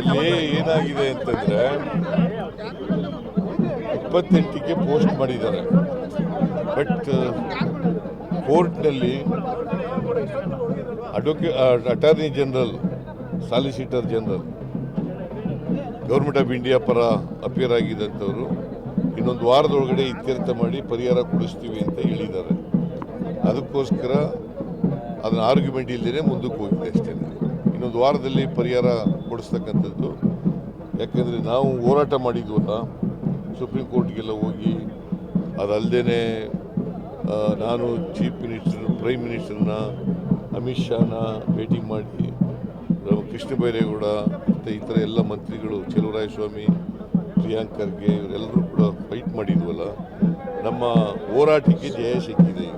ಇಲ್ಲಿ ಏನಾಗಿದೆ ಅಂತಂದ್ರೆ ಇಪ್ಪತ್ತೆಂಟಕ್ಕೆ ಪೋಸ್ಟ್ ಮಾಡಿದ್ದಾರೆ. ಬಟ್ ಕೋರ್ಟ್ನಲ್ಲಿ advocate attorney general, solicitor general, government of India ಪರ ಅಪಿಯರ್ ಆಗಿದ್ದಂಥವ್ರು ಇನ್ನೊಂದು ವಾರದೊಳಗಡೆ ಇತ್ಯರ್ಥ ಮಾಡಿ ಪರಿಹಾರ ಕೊಡಿಸ್ತೀವಿ ಅಂತ ಹೇಳಿದ್ದಾರೆ. ಅದಕ್ಕೋಸ್ಕರ ಅದನ್ನ ಆರ್ಗ್ಯುಮೆಂಟ್ ಇಲ್ಲದೇ ಮುಂದಕ್ಕೆ ಹೋಗಿದೆ ಅಷ್ಟೇ. ಇನ್ನೊಂದು ವಾರದಲ್ಲಿ ಪರಿಹಾರ ಕೊಡಿಸ್ತಕ್ಕಂಥದ್ದು. ಯಾಕೆಂದರೆ ನಾವು ಹೋರಾಟ ಮಾಡಿದ್ವಲ್ಲ, ಸುಪ್ರೀಂ ಕೋರ್ಟ್ಗೆಲ್ಲ ಹೋಗಿ ಅದಲ್ಲದೆ ನಾನು ಚೀಫ್ ಮಿನಿಸ್ಟರ್ ಪ್ರೈಮ್ ಮಿನಿಸ್ಟರ್ನ, ಅಮಿತ್ ಶಾನ ಭೇಟಿ ಮಾಡಿ ಕೃಷ್ಣ ಬೈರೇಗೌಡ ಮತ್ತು ಇತರ ಎಲ್ಲ ಮಂತ್ರಿಗಳು ಸ್ವಾಮಿ ಪ್ರಿಯಾಂಕ್ ಖರ್ಗೆ ಇವರೆಲ್ಲರೂ ಕೂಡ ಫೈಟ್ ಮಾಡಿದ್ವಲ್ಲ, ನಮ್ಮ ಹೋರಾಟಕ್ಕೆ ಜಯ ಸಿಕ್ಕಿದೆ.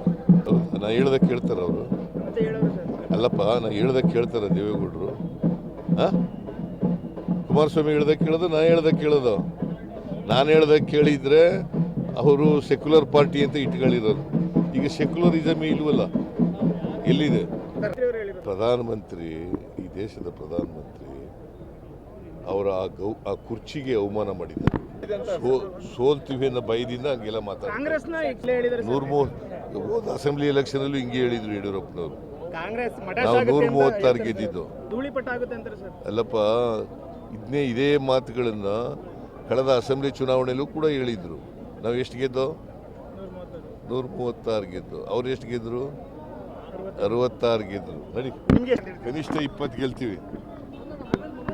ನಾನು ಹೇಳ್ದಕ್ಕೆ ಕೇಳ್ತಾರೆ ಅವರು. ಅಲ್ಲಪ್ಪ ನಾ ಹೇಳ್ದಾಗ ಕೇಳ್ತಾರೆ ದೇವೇಗೌಡರು. ಹಾಂ ಕುಮಾರಸ್ವಾಮಿ ಹೇಳ್ದಾಗ ಕೇಳೋದು ನಾನು ಹೇಳ್ದಾಗ ಕೇಳೋದು. ನಾನು ಹೇಳ್ದಾಗ ಕೇಳಿದ್ರೆ ಅವರು ಸೆಕ್ಯುಲರ್ ಪಾರ್ಟಿ ಅಂತ ಇಟ್ಕೊಂಡಿರೋರು ಈಗ ಸೆಕ್ಯುಲರಿಸಮೇ ಇಲ್ವಲ್ಲ ಎಲ್ಲಿದೆ? ಪ್ರಧಾನಮಂತ್ರಿ ಈ ದೇಶದ ಪ್ರಧಾನಮಂತ್ರಿ ಅವರ ಆ ಗೌ ಆ ಕುರ್ಚಿಗೆ ಅವಮಾನ ಮಾಡಿದ್ದಾರೆ. ಸೋ ಸೋಲ್ತೀವಿ ಅನ್ನೋ ಭಯದಿಂದ ಹಂಗೆಲ್ಲ ಮಾತಾಡ್ತಾರೆ. ಕಾಂಗ್ರೆಸ್ನ ಹೋದ ಅಸೆಂಬ್ಲಿ ಎಲೆಕ್ಷನಲ್ಲೂ ಹಿಂಗೆ ಹೇಳಿದ್ರು ಯಡಿಯೂರಪ್ಪನವರು. ನಾವು ನೂರ ಮೂವತ್ತಾರು ಗೆದ್ದಿದ್ದು ಅಲ್ಲಪ್ಪ ಇದನ್ನೇ ಇದೇ ಮಾತುಗಳನ್ನು ಕಳೆದ ಅಸೆಂಬ್ಲಿ ಚುನಾವಣೆಯಲ್ಲೂ ಕೂಡ ಹೇಳಿದ್ರು. ನಾವು ಎಷ್ಟು ಗೆದ್ದೋ? ನೂರ ಮೂವತ್ತಾರು ಗೆದ್ದು. ಅವ್ರು ಎಷ್ಟು ಗೆದ್ರು? ಅರವತ್ತಾರು ಗೆದ್ರು. ನಡಿ. ಕನಿಷ್ಠ ಇಪ್ಪತ್ತು ಗೆಲ್ತೀವಿ.